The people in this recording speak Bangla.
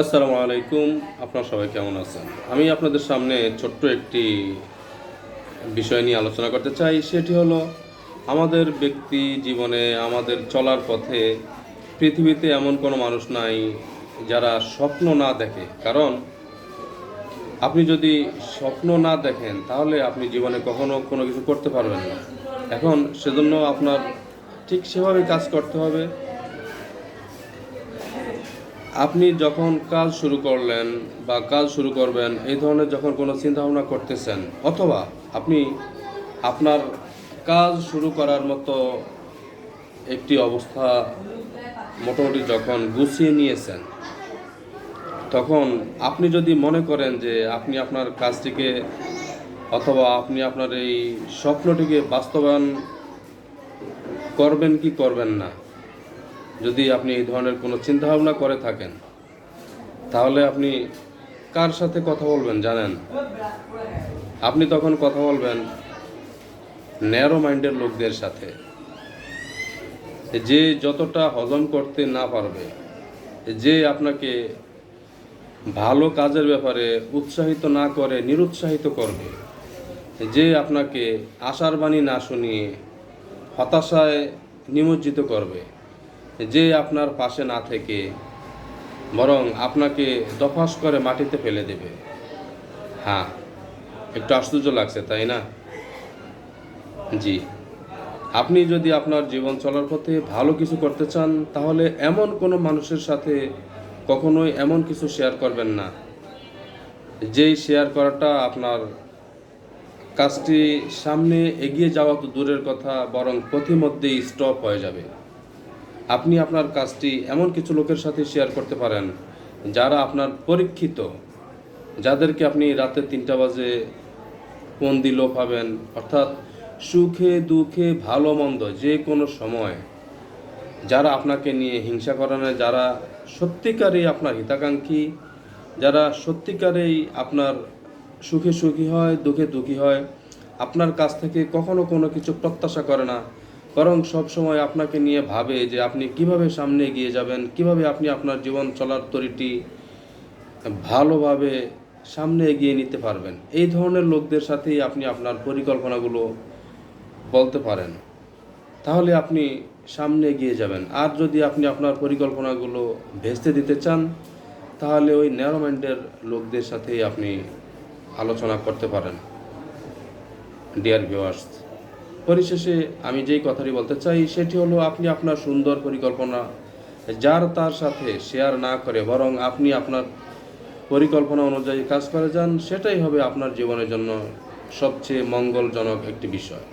আসসালামু আলাইকুম। আপনারা সবাই কেমন আছেন? আমি আপনাদের সামনে ছোট্ট একটি বিষয় নিয়ে আলোচনা করতে চাই। সেটি হলো, আমাদের ব্যক্তি জীবনে, আমাদের চলার পথে পৃথিবীতে এমন কোনো মানুষ নাই যারা স্বপ্ন না দেখে। কারণ, আপনি যদি স্বপ্ন না দেখেন, তাহলে আপনি জীবনে কখনো কোনো কিছু করতে পারবেন না। এখন সেজন্য আপনার ঠিক সেভাবে কাজ করতে হবে। আপনি যখন কাজ শুরু করলেন বা কাজ শুরু করবেন, এই ধরনের যখন কোনো চিন্তা ভাবনা করতেছেন, অথবা আপনি আপনার কাজ শুরু করার মতো একটি অবস্থা মোটামুটি যখন গুছিয়ে নিয়েছেন, তখন আপনি যদি মনে করেন যে আপনি আপনার কাজটিকে অথবা আপনি আপনার এই স্বপ্নটিকে বাস্তবায়ন করবেন কি করবেন না যদি আপনি এই ধরনের কোনো চিন্তাভাবনা করে থাকেন, তাহলে আপনি কার সাথে কথা বলবেন জানেন? আপনি তখন কথা বলবেন ন্যারো মাইন্ডের লোকদের সাথে। যে যতটা হজম করতে না পারবে, যে আপনাকে ভালো কাজের ব্যাপারে উৎসাহিত না করে, নিরুৎসাহিত করবে, যে আপনাকে আশার বাণী না শুনিয়ে হতাশায় নিমজ্জিত করবে যে আপনার পাশে না থেকে বরং আপনাকে দফাস করে মাটিতে ফেলে দেবে। হ্যাঁ একটু আশ্চর্য লাগছে, তাই না? জি। আপনি যদি আপনার জীবন চলার পথে ভালো কিছু করতে চান, তাহলে এমন কোনো মানুষের সাথে কখনোই এমন কিছু শেয়ার করবেন না। যেই শেয়ার করাটা আপনার কাজটি সামনে এগিয়ে যাওয়া তো দূরের কথা, বরং পথিমধ্যেই স্টপ হয়ে যাবে। আপনি আপনার কাজটি এমন কিছু লোকের সাথে শেয়ার করতে পারেন যারা আপনার পরীক্ষিত, যাদেরকে আপনি রাতে তিনটা বাজে ফোন দিলেও পাবেন, অর্থাৎ সুখে দুঃখে ভালো মন্দ যে কোনো সময় যারা আপনাকে নিয়ে হিংসা করে না, যারা সত্যিকারেই আপনার হিতাকাঙ্ক্ষী, যারা সত্যিকারেই আপনার সুখে সুখী হয়, দুঃখে দুঃখী হয়, আপনার কাছ থেকে কখনো কোনো কিছু প্রত্যাশা করে না বরং সব সময় আপনাকে নিয়ে ভাবে যে আপনি কীভাবে সামনে এগিয়ে যাবেন, কীভাবে আপনি আপনার জীবন চলার তরিটি ভালোভাবে সামনে এগিয়ে নিতে পারবেন। এই ধরনের লোকদের সাথেই আপনি আপনার পরিকল্পনাগুলো বলতে পারেন। তাহলে আপনি সামনে এগিয়ে যাবেন। আর যদি আপনি আপনার পরিকল্পনাগুলো ভেস্তে দিতে চান, তাহলে ওই ন্যারো লোকদের সাথেই আপনি আলোচনা করতে পারেন। ডিয়ার ভিউয়ার্স পরিশেষে আমি যেই কথাটি বলতে চাই, সেটি হলো আপনি আপনার সুন্দর পরিকল্পনা যার তার সাথে শেয়ার না করে বরং আপনি আপনার পরিকল্পনা অনুযায়ী কাজ করে যান, সেটাই হবে আপনার জীবনের জন্য সবচেয়ে মঙ্গলজনক একটি বিষয়।